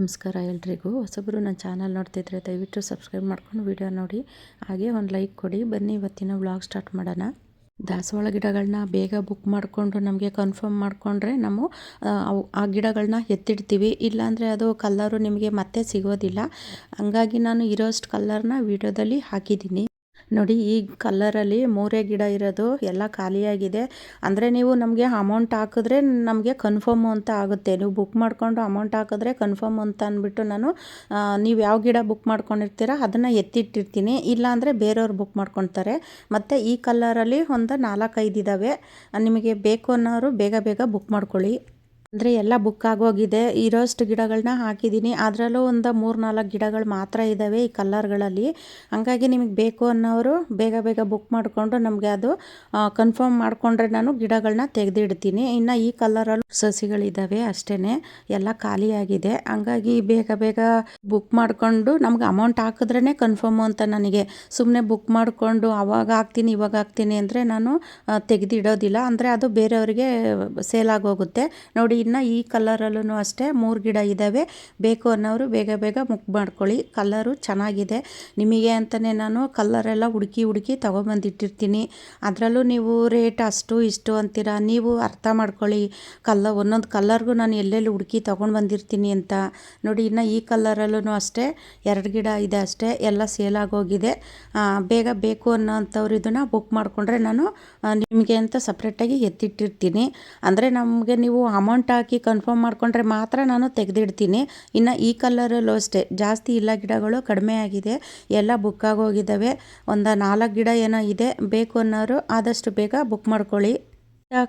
ನಮಸ್ಕಾರ ಎಲ್ರಿಗೂ. ಹೊಸಬರು ನನ್ನ ಚಾನಲ್ ನೋಡ್ತಿದ್ರೆ ದಯವಿಟ್ಟು ಸಬ್ಸ್ಕ್ರೈಬ್ ಮಾಡ್ಕೊಂಡು ವಿಡಿಯೋ ನೋಡಿ. ಹಾಗೆ ಒಂದು ಲೈಕ್ ಕೊಡಿ. ಬನ್ನಿ ಇವತ್ತಿನ ವ್ಲಾಗ್ ಸ್ಟಾರ್ಟ್ ಮಾಡೋಣ. ದಾಸವಾಳ ಗಿಡಗಳನ್ನ ಬೇಗ ಬುಕ್ ಮಾಡಿಕೊಂಡು ನಮಗೆ ಕನ್ಫರ್ಮ್ ಮಾಡಿಕೊಂಡ್ರೆ ನಾವು ಆ, ಗಿಡಗಳನ್ನ ಎತ್ತಿಡ್ತೀವಿ. ಇಲ್ಲಾಂದರೆ ಅದು ಕಲ್ಲರು ನಿಮಗೆ ಮತ್ತೆ ಸಿಗೋದಿಲ್ಲ. ಹಂಗಾಗಿ ನಾನು ಇರೋಷ್ಟು ಕಲ್ಲರ್ನ ವಿಡಿಯೋದಲ್ಲಿ ಹಾಕಿದ್ದೀನಿ. ನೋಡಿ ಈ ಕಲ್ಲರಲ್ಲಿ ಮೂರೇ ಗಿಡ ಇರೋದು ಎಲ್ಲ ಖಾಲಿಯಾಗಿದೆ. ಅಂದರೆ ನೀವು ನಮಗೆ ಅಮೌಂಟ್ ಹಾಕಿದ್ರೆ ನಮಗೆ ಕನ್ಫರ್ಮ್ ಅಂತ ಆಗುತ್ತೆ. ನೀವು ಬುಕ್ ಮಾಡಿಕೊಂಡು ಅಮೌಂಟ್ ಹಾಕಿದ್ರೆ ಕನ್ಫರ್ಮ್ ಅಂತ ಅಂದ್ಬಿಟ್ಟು ನಾನು ನೀವು ಯಾವ ಗಿಡ ಬುಕ್ ಮಾಡ್ಕೊಂಡಿರ್ತೀರ ಅದನ್ನು ಎತ್ತಿಟ್ಟಿರ್ತೀನಿ. ಇಲ್ಲಾಂದರೆ ಬೇರೆಯವ್ರು ಬುಕ್ ಮಾಡ್ಕೊತಾರೆ ಮತ್ತು ಈ ಕಲ್ಲರಲ್ಲಿ ಒಂದು ನಾಲ್ಕೈದು ಇದ್ದಾವೆ ನಿಮಗೆ ಬೇಕು ಅನ್ನೋರು ಬೇಗ ಬೇಗ ಬುಕ್ ಮಾಡ್ಕೊಳ್ಳಿ. ಅಂದರೆ ಎಲ್ಲ ಬುಕ್ ಆಗೋಗಿದೆ. ಇರೋಷ್ಟು ಗಿಡಗಳನ್ನ ಹಾಕಿದ್ದೀನಿ ಅದರಲ್ಲೂ ಒಂದು ಮೂರು ನಾಲ್ಕು ಗಿಡಗಳು ಮಾತ್ರ ಇದ್ದಾವೆ ಈ ಕಲ್ಲರ್ಗಳಲ್ಲಿ ಹಾಗಾಗಿ ನಿಮಗೆ ಬೇಕು ಅನ್ನೋರು ಬೇಗ ಬೇಗ ಬುಕ್ ಮಾಡಿಕೊಂಡು ನಮಗೆ ಅದು ಕನ್ಫರ್ಮ್ ಮಾಡಿಕೊಂಡ್ರೆ ನಾನು ಗಿಡಗಳನ್ನ ತೆಗೆದಿಡ್ತೀನಿ. ಇನ್ನು ಈ ಕಲ್ಲರಲ್ಲೂ ಸಸಿಗಳಿದ್ದಾವೆ ಅಷ್ಟೇ ಎಲ್ಲ ಖಾಲಿಯಾಗಿದೆ. ಹಂಗಾಗಿ ಬೇಗ ಬೇಗ ಬುಕ್ ಮಾಡಿಕೊಂಡು ನಮ್ಗೆ ಅಮೌಂಟ್ ಹಾಕಿದ್ರೇ ಕನ್ಫರ್ಮು ಅಂತ ನನಗೆ. ಸುಮ್ಮನೆ ಬುಕ್ ಮಾಡಿಕೊಂಡು ಅವಾಗ ಹಾಕ್ತೀನಿ, ಇವಾಗ ಹಾಕ್ತೀನಿ ಅಂದರೆ ನಾನು ತೆಗೆದಿಡೋದಿಲ್ಲ. ಅಂದರೆ ಅದು ಬೇರೆಯವರಿಗೆ ಸೇಲ್ ಆಗೋಗುತ್ತೆ. ನೋಡಿ ಇನ್ನು ಈ ಕಲರಲ್ಲೂ ಅಷ್ಟೇ ಮೂರು ಗಿಡ ಇದ್ದಾವೆ ಬೇಕು ಅನ್ನೋರು ಬೇಗ ಬೇಗ ಮುಕ್ ಮಾಡ್ಕೊಳ್ಳಿ. ಕಲ್ಲರು ಚೆನ್ನಾಗಿದೆ. ನಿಮಗೆ ಅಂತಲೇ ನಾನು ಕಲ್ಲರೆಲ್ಲ ಹುಡುಕಿ ಹುಡುಕಿ ತೊಗೊಬಂದಿಟ್ಟಿರ್ತೀನಿ ಅದರಲ್ಲೂ ನೀವು ರೇಟ್ ಅಷ್ಟು ಇಷ್ಟು ಅಂತೀರ? ನೀವು ಅರ್ಥ ಮಾಡ್ಕೊಳ್ಳಿ. ಕಲ್ಲ, ಒಂದೊಂದು ಕಲ್ಲರ್ಗೂ ನಾನು ಎಲ್ಲೆಲ್ಲಿ ಹುಡುಕಿ ತೊಗೊಂಡು ಬಂದಿರ್ತೀನಿ ಅಂತ. ನೋಡಿ, ಇನ್ನು ಈ ಕಲ್ಲರಲ್ಲೂ ಅಷ್ಟೇ, ಎರಡು ಗಿಡ ಇದೆ ಅಷ್ಟೇ, ಎಲ್ಲ ಸೇಲ್ ಆಗೋಗಿದೆ. ಬೇಗ ಬೇಕು ಅನ್ನೋಂಥವ್ರು ಇದನ್ನು ಬುಕ್ ಮಾಡಿಕೊಂಡ್ರೆ ನಾನು ನಿಮಗೆ ಅಂತ ಸಪ್ರೇಟಾಗಿ ಎತ್ತಿಟ್ಟಿರ್ತೀನಿ. ಅಂದರೆ ನಮಗೆ ನೀವು ಅಮೌಂಟ್ ಹಾಕಿ ಕನ್ಫರ್ಮ್ ಮಾಡಿಕೊಂಡ್ರೆ ಮಾತ್ರ ನಾನು ತೆಗೆದಿಡ್ತೀನಿ. ಇನ್ನು ಈ ಕಲ್ಲರಲ್ಲೂ ಅಷ್ಟೇ. ಜಾಸ್ತಿ ಇಲ್ಲ ಗಿಡಗಳು, ಕಡಿಮೆ ಆಗಿದೆ. ಎಲ್ಲ ಬುಕ್ ಆಗೋಗಿದ್ದಾವೆ ಒಂದು ನಾಲ್ಕು ಗಿಡ ಏನೋ ಇದೆ, ಬೇಕು ಅನ್ನೋರು ಆದಷ್ಟು ಬೇಗ ಬುಕ್ ಮಾಡ್ಕೊಳ್ಳಿ.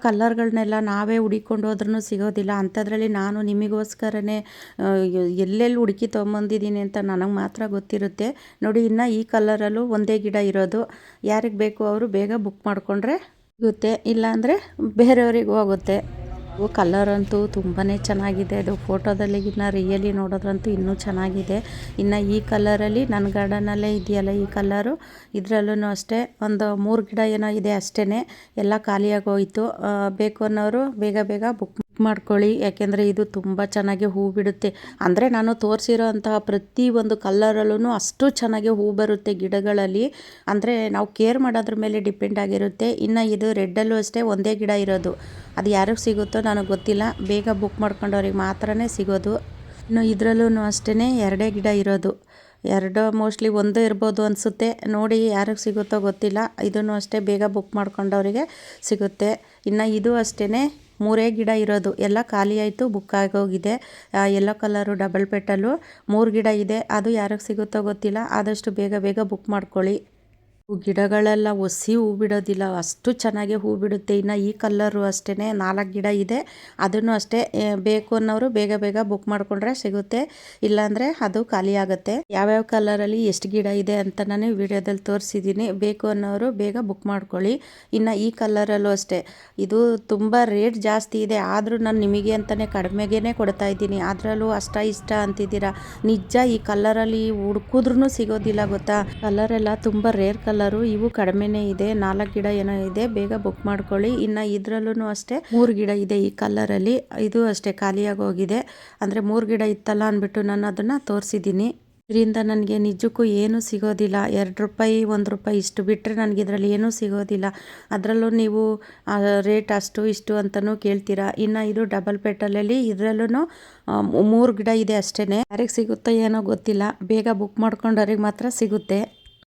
ಕಲ್ಲರ್ಗಳನ್ನೆಲ್ಲ ನಾವೇ ಹುಡಿಕೊಂಡು ಹೋದ್ರೂ ಸಿಗೋದಿಲ್ಲ. ಅಂಥದ್ರಲ್ಲಿ ನಾನು ನಿಮಗೋಸ್ಕರನೇ ಎಲ್ಲೆಲ್ಲಿ ಹುಡುಕಿ ತೊಗೊಂಬಂದಿದ್ದೀನಿ ಅಂತ ನನಗೆ ಮಾತ್ರ ಗೊತ್ತಿರುತ್ತೆ. ನೋಡಿ, ಇನ್ನು ಈ ಕಲ್ಲರಲ್ಲೂ ಒಂದೇ ಗಿಡ ಇರೋದು. ಯಾರಿಗೆ ಬೇಕು ಅವರು ಬೇಗ ಬುಕ್ ಮಾಡಿಕೊಂಡ್ರೆ ಸಿಗುತ್ತೆ. ಇಲ್ಲಾಂದರೆ ಬೇರೆಯವ್ರಿಗೆ ಹೋಗುತ್ತೆ. ಕಲರ್ ಅಂತೂ ತುಂಬಾ ಚೆನ್ನಾಗಿದೆ. ಅದು ಫೋಟೋದಲ್ಲಿ ಇನ್ನು ರಿಯಲಿ ನೋಡೋದ್ರಂತೂ ಇನ್ನೂ ಚೆನ್ನಾಗಿದೆ. ಇನ್ನು ಈ ಕಲರಲ್ಲಿ ನನ್ನ ಗಾರ್ಡನಲ್ಲೇ ಇದೆಯಲ್ಲ ಈ ಕಲರು ಇದರಲ್ಲೂ ಅಷ್ಟೇ. ಒಂದು ಮೂರು ಗಿಡ ಏನೋ ಇದೆ ಅಷ್ಟೇ ಎಲ್ಲ ಖಾಲಿಯಾಗಿ ಹೋಯಿತು. ಬೇಕು ಅನ್ನೋರು ಬೇಗ ಬೇಗ ಬುಕ್ ಮಾಡ್ಕೊಳ್ಳಿ. ಯಾಕೆಂದರೆ ಇದು ತುಂಬ ಚೆನ್ನಾಗಿ ಹೂ ಬಿಡುತ್ತೆ. ಅಂದರೆ ನಾನು ತೋರಿಸಿರೋ ಅಂತಹ ಪ್ರತಿ ಒಂದು ಕಲ್ಲರಲ್ಲೂ ಅಷ್ಟು ಚೆನ್ನಾಗಿ ಹೂ ಬರುತ್ತೆ ಗಿಡಗಳಲ್ಲಿ. ಅಂದರೆ ನಾವು ಕೇರ್ ಮಾಡೋದ್ರ ಮೇಲೆ ಡಿಪೆಂಡ್ ಆಗಿರುತ್ತೆ. ಇನ್ನು ಇದು ರೆಡ್ಡಲ್ಲೂ ಅಷ್ಟೇ ಒಂದೇ ಗಿಡ ಇರೋದು. ಅದು ಯಾರಿಗೆ ಸಿಗುತ್ತೋ ನನಗೆ ಗೊತ್ತಿಲ್ಲ. ಬೇಗ ಬುಕ್ ಮಾಡ್ಕೊಂಡವ್ರಿಗೆ ಮಾತ್ರನೇ ಸಿಗೋದು. ಇನ್ನು ಇದರಲ್ಲೂ ಅಷ್ಟೇ ಎರಡೇ ಗಿಡ ಇರೋದು. ಎರಡು ಮೋಸ್ಟ್ಲಿ ಒಂದೇ ಇರ್ಬೋದು ಅನಿಸುತ್ತೆ. ನೋಡಿ ಯಾರಿಗೆ ಸಿಗುತ್ತೋ ಗೊತ್ತಿಲ್ಲ. ಇದನ್ನು ಅಷ್ಟೇ ಬೇಗ ಬುಕ್ ಮಾಡ್ಕೊಂಡವರಿಗೆ ಸಿಗುತ್ತೆ. ಇನ್ನು ಇದು ಅಷ್ಟೇ ಮೂರೇ ಗಿಡ ಇರೋದು. ಎಲ್ಲ ಖಾಲಿ ಆಯಿತು ಬುಕ್ ಆಗೋಗಿದೆ. ಎಲ್ಲೋ ಕಲರು ಡಬಲ್ ಪೆಟ್ಟಲು ಮೂರು ಗಿಡ ಇದೆ. ಅದು ಯಾರಿಗೆ ಸಿಗುತ್ತೋ ಗೊತ್ತಿಲ್ಲ. ಆದಷ್ಟು ಬೇಗ ಬೇಗ ಬುಕ್ ಮಾಡ್ಕೊಳ್ಳಿ. ಗಿಡಗಳೆಲ್ಲ ಒಸಿ ಹೂ ಬಿಡೋದಿಲ್ಲ, ಅಷ್ಟು ಚೆನ್ನಾಗಿ ಹೂ ಬಿಡುತ್ತೆ. ಇನ್ನು ಈ ಕಲ್ಲರು ಅಷ್ಟೇ ನಾಲ್ಕು ಗಿಡ ಇದೆ. ಅದನ್ನು ಅಷ್ಟೇ ಬೇಕು ಅನ್ನೋರು ಬೇಗ ಬೇಗ ಬುಕ್ ಮಾಡಿಕೊಂಡ್ರೆ ಸಿಗುತ್ತೆ. ಇಲ್ಲಾಂದರೆ ಅದು ಖಾಲಿ ಆಗುತ್ತೆ. ಯಾವ್ಯಾವ ಕಲರಲ್ಲಿ ಎಷ್ಟು ಗಿಡ ಇದೆ ಅಂತ ನಾನು ವಿಡಿಯೋದಲ್ಲಿ ತೋರಿಸಿದ್ದೀನಿ. ಬೇಕು ಅನ್ನೋರು ಬೇಗ ಬುಕ್ ಮಾಡ್ಕೊಳ್ಳಿ. ಇನ್ನು ಈ ಕಲರಲ್ಲೂ ಅಷ್ಟೇ. ಇದು ತುಂಬ ರೇಟ್ ಜಾಸ್ತಿ ಇದೆ. ಆದರೂ ನಾನು ನಿಮಗೆ ಅಂತಲೇ ಕಡಿಮೆಗೇ ಕೊಡ್ತಾ ಇದ್ದೀನಿ. ಅದರಲ್ಲೂ ಅಷ್ಟ ಇಷ್ಟ ಅಂತಿದ್ದೀರಾ? ನಿಜ ಈ ಕಲರಲ್ಲಿ ಹುಡುಕಿದ್ರೂ ಸಿಗೋದಿಲ್ಲ ಗೊತ್ತಾ? ಕಲರ್ ಎಲ್ಲ ತುಂಬ ರೇರ್ ಕಲರು ಇವು ಕಡಿಮೆನೇ ಇದೆ, ನಾಲ್ಕು ಗಿಡ ಏನೋ ಇದೆ, ಬೇಗ ಬುಕ್ ಮಾಡ್ಕೊಳ್ಳಿ. ಇನ್ನು ಇದ್ರಲ್ಲೂ ಅಷ್ಟೇ, ಮೂರು ಗಿಡ ಇದೆ ಈ ಕಲರಲ್ಲಿ ಇದು ಅಷ್ಟೇ ಖಾಲಿಯಾಗಿ ಹೋಗಿದೆ. ಅಂದರೆ ಮೂರು ಗಿಡ ಇತ್ತಲ್ಲ ಅಂದ್ಬಿಟ್ಟು ನಾನು ಅದನ್ನು ತೋರಿಸಿದ್ದೀನಿ. ಇದರಿಂದ ನನಗೆ ನಿಜಕ್ಕೂ ಏನೂ ಸಿಗೋದಿಲ್ಲ. ಎರಡು ರೂಪಾಯಿ, ಒಂದು ರೂಪಾಯಿ ಇಷ್ಟು ಬಿಟ್ಟರೆ ನನಗೆ ಇದರಲ್ಲಿ ಏನೂ ಸಿಗೋದಿಲ್ಲ. ಅದರಲ್ಲೂ ನೀವು ರೇಟ್ ಅಷ್ಟು, ಇಷ್ಟು ಅಂತಲೂ ಕೇಳ್ತೀರಾ. ಇನ್ನು ಇದು ಡಬಲ್ ಪೆಟಲಲ್ಲಿ ಇದರಲ್ಲೂ ಮೂರು ಗಿಡ ಇದೆ ಅಷ್ಟೇ ಯಾರಿಗೆ ಸಿಗುತ್ತೋ ಏನೋ ಗೊತ್ತಿಲ್ಲ. ಬೇಗ ಬುಕ್ ಮಾಡ್ಕೊಂಡವ್ರಿಗೆ ಮಾತ್ರ ಸಿಗುತ್ತೆ.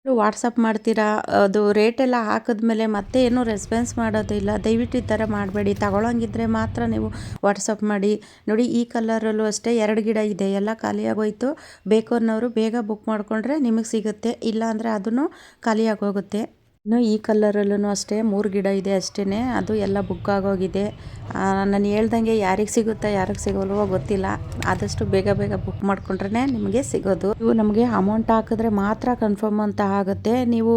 ವಾಟ್ಸಪ್ ಮಾಡ್ತೀರಾ? ಅದು ರೇಟ್ ಎಲ್ಲ ಹಾಕಿದ್ಮೇಲೆ ಮತ್ತೆ ಏನು ರೆಸ್ಪಾನ್ಸ್ ಮಾಡೋದಿಲ್ಲ ದಯವಿಟ್ಟು ಈ ಥರ ಮಾಡಬೇಡಿ. ತಗೊಳ್ಳೋಂಗಿದ್ರೆ ಮಾತ್ರ ನೀವು ವಾಟ್ಸಪ್ ಮಾಡಿ. ನೋಡಿ, ಈ ಕಲರಲ್ಲೂ ಅಷ್ಟೇ ಎರಡು ಗಿಡ ಇದೆ. ಎಲ್ಲ ಖಾಲಿಯಾಗೋಯ್ತು. ಬೇಕು ಅನ್ನೋರು ಬೇಗ ಬುಕ್ ಮಾಡಿಕೊಂಡ್ರೆ ನಿಮಗೆ ಸಿಗುತ್ತೆ. ಇಲ್ಲ ಅಂದರೆ ಅದನ್ನು ಖಾಲಿಯಾಗೋಗುತ್ತೆ. ಇನ್ನು ಈ ಕಲ್ಲರಲ್ಲೂ ಅಷ್ಟೇ, ಮೂರು ಗಿಡ ಇದೆ ಅಷ್ಟೇ ಅದು ಎಲ್ಲ ಬುಕ್ ಆಗೋಗಿದೆ. ನಾನು ಹೇಳ್ದಂಗೆ ಯಾರಿಗೆ ಸಿಗುತ್ತಾ, ಯಾರಿಗೆ ಸಿಗೋಲ್ವೋ ಗೊತ್ತಿಲ್ಲ. ಆದಷ್ಟು ಬೇಗ ಬೇಗ ಬುಕ್ ಮಾಡ್ಕೊಂಡ್ರೆ ನಿಮಗೆ ಸಿಗೋದು. ಇವು ನಮಗೆ ಅಮೌಂಟ್ ಹಾಕಿದ್ರೆ ಮಾತ್ರ ಕನ್ಫರ್ಮ್ ಅಂತ ಆಗುತ್ತೆ. ನೀವು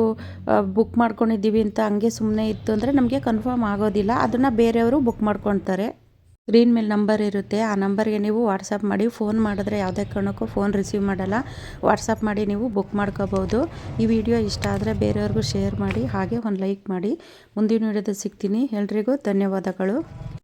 ಬುಕ್ ಮಾಡ್ಕೊಂಡಿದ್ದೀವಿ ಅಂತ ಹಂಗೆ ಸುಮ್ಮನೆ ಇತ್ತು ಅಂದರೆ ನಮಗೆ ಕನ್ಫರ್ಮ್ ಆಗೋದಿಲ್ಲ. ಅದನ್ನು ಬೇರೆಯವರು ಬುಕ್ ಮಾಡ್ಕೊಳ್ತಾರೆ ಸ್ಕ್ರೀನ್ ಮೇಲೆ ನಂಬರ್ ಇರುತ್ತೆ. ಆ ನಂಬರ್ಗೆ ನೀವು ವಾಟ್ಸಪ್ ಮಾಡಿ, ಫೋನ್ ಮಾಡಿದ್ರೆ ಯಾವುದೇ ಕಾರಣಕ್ಕೂ ಫೋನ್ ರಿಸೀವ್ ಮಾಡಲ್ಲ. ವಾಟ್ಸಪ್ ಮಾಡಿ ನೀವು ಬುಕ್ ಮಾಡ್ಕೋಬೋದು. ಈ ವಿಡಿಯೋ ಇಷ್ಟ ಆದರೆ ಬೇರೆಯವ್ರಿಗೂ ಶೇರ್ ಮಾಡಿ, ಹಾಗೆ ಒಂದು ಲೈಕ್ ಮಾಡಿ. ಮುಂದಿನ ವಿಡಿಯೋದಲ್ಲಿ ಸಿಗ್ತೀನಿ. ಎಲ್ರಿಗೂ ಧನ್ಯವಾದಗಳು.